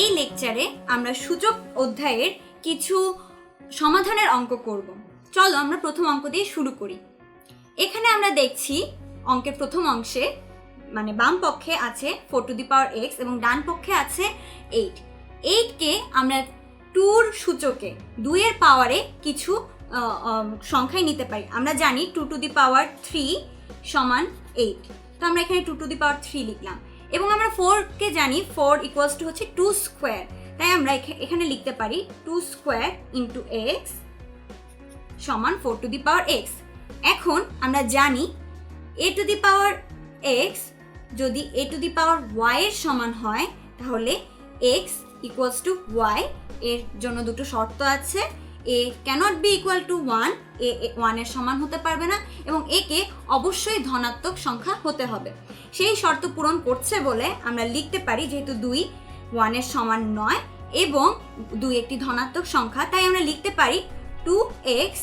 এই লেকচারে আমরা সূচক অধ্যায়ের কিছু সমাধানের অঙ্ক করব। চলো আমরা প্রথম অঙ্ক দিয়ে শুরু করি। এখানে আমরা দেখছি অঙ্কের প্রথম অংশে মানে বাম পক্ষে আছে four to the power x এবং ডান পক্ষে আছে এইট এইটকে আমরা টুর সূচকে, দুইয়ের পাওয়ারে কিছু সংখ্যায় নিতে পারি। আমরা জানি two to the power three সমান এইট তো আমরা এখানে two to the power three লিখলাম। এবং আমরা ফোরকে জানি ফোর ইকুয়ালস টু হচ্ছে টু স্কোয়ার তাই আমরা এখা- এখানে লিখতে পারি টু স্কোয়ার ইন্টু এক্স সমান four to the power x এখন আমরা জানি এ টু দি পাওয়ার এক্স যদি এ টু দি পাওয়ার ওয়াই এর সমান হয়, তাহলে এক্স ইকুয়ালস টু ওয়াই এর জন্য দুটো শর্ত আছে। A cannot be equal to one a ওয়ানের সমান হতে পারবে না এবং একে অবশ্যই ধনাত্মক সংখ্যা হতে হবে। সেই শর্ত পূরণ করছে বলে আমরা লিখতে পারি যেহেতু দুই ওয়ানের সমান নয় এবং দুই একটি ধনাত্মক সংখ্যা, তাই আমরা লিখতে পারি টু এক্স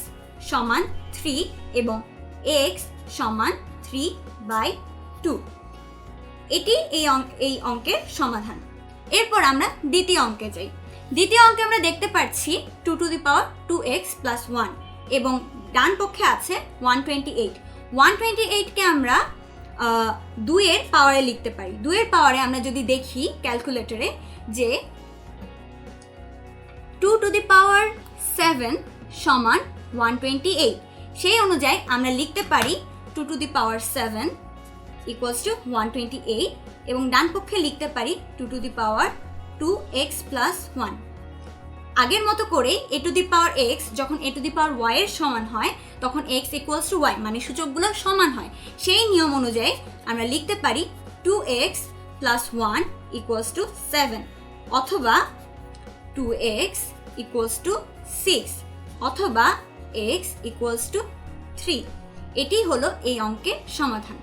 সমান থ্রি এবং এক্স সমান থ্রি বাই টু এটি এই অঙ্ক এই অঙ্কের সমাধান। এরপর আমরা দ্বিতীয় অঙ্কে যাই। দ্বিতীয় অঙ্কে আমরা দেখতে পাচ্ছি two to the power two x plus one এবং ডান পক্ষে আছে one twenty eight one twenty এইটকে আমরা আহ, দুইয়ের পাওয়ারে লিখতে পারি। দুইয়ের পাওয়ারে আমরা যদি দেখি ক্যালকুলেটরে যে two to the power seven সমান ওয়ান টোয়েন্টি এইট সেই অনুযায়ী আমরা লিখতে পারি two to the power seven equals to one twenty eight এবং ডান পক্ষে লিখতে পারি two to the power two x plus one আগের মতো করে এ টু দি পাওয়ার এক্স যখন এ টু দি পাওয়ার ওয়াই এর সমান হয়, তখন এক্স ইকুয়ালস টু ওয়াই মানে সূচকগুলো সমান হয়। সেই নিয়ম অনুযায়ী আমরা লিখতে পারি two x plus one equals to seven অথবা two x equals to six অথবা এক্স ইকুয়ালস টু থ্রি এটি হলো এই অঙ্কের সমাধান।